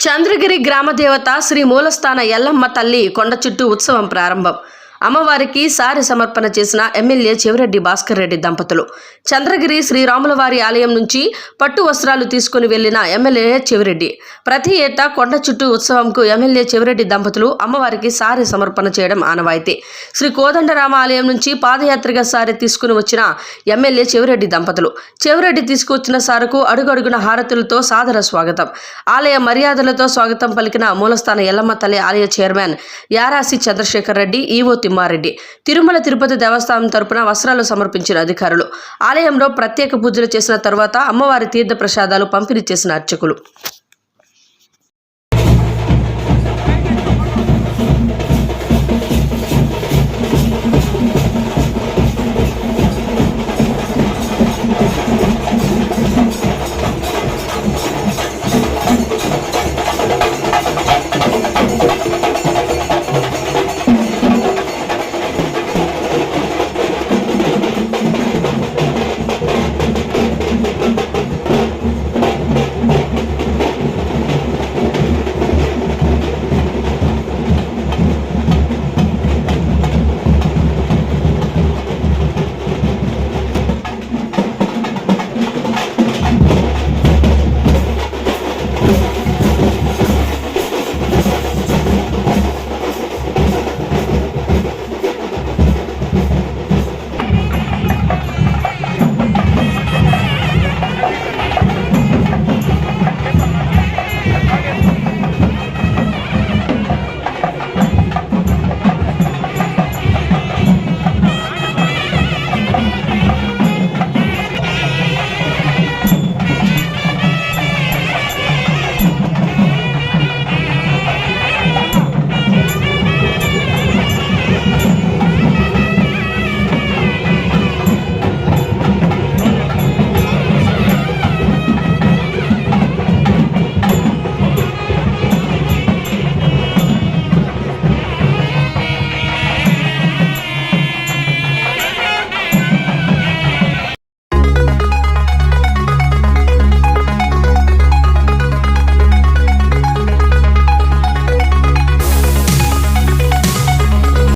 చంద్రగిరి గ్రామ దేవత శ్రీ మూలస్థాన ఎల్లమ్మ తల్లి కొండ చుట్టూ ఉత్సవం ప్రారంభం. అమ్మవారికి సారి సమర్పణ చేసిన ఎమ్మెల్యే చెవిరెడ్డి భాస్కర్ రెడ్డి దంపతులు. చంద్రగిరి శ్రీరాములవారి ఆలయం నుంచి పట్టు వస్త్రాలు తీసుకుని వెళ్ళిన ఎమ్మెల్యే చెవిరెడ్డి. ప్రతి ఏటా కొండ చుట్టూ ఉత్సవంకు ఎమ్మెల్యే చెవిరెడ్డి దంపతులు అమ్మవారికి సారి సమర్పణ చేయడం ఆనవాయితీ. శ్రీ కోదండరామ ఆలయం నుంచి పాదయాత్రగా సారి తీసుకుని వచ్చిన ఎమ్మెల్యే చెవిరెడ్డి దంపతులు. చెవిరెడ్డి తీసుకువచ్చిన సారుకు అడుగడుగున హారతులతో సాదర స్వాగతం. ఆలయ మర్యాదలతో స్వాగతం పలికిన మూలస్థాన ఎల్లమ్మ తల్లి ఆలయ చైర్మన్ యారాసి చంద్రశేఖర్ రెడ్డి ఈవోతి తిమ్మారెడ్డి. తిరుమల తిరుపతి దేవస్థానం తరపున వస్త్రాలు సమర్పించిన అధికారులు. ఆలయంలో ప్రత్యేక పూజలు చేసిన తర్వాత అమ్మవారి తీర్థ ప్రసాదాలు పంపిణీ చేసిన అర్చకులు.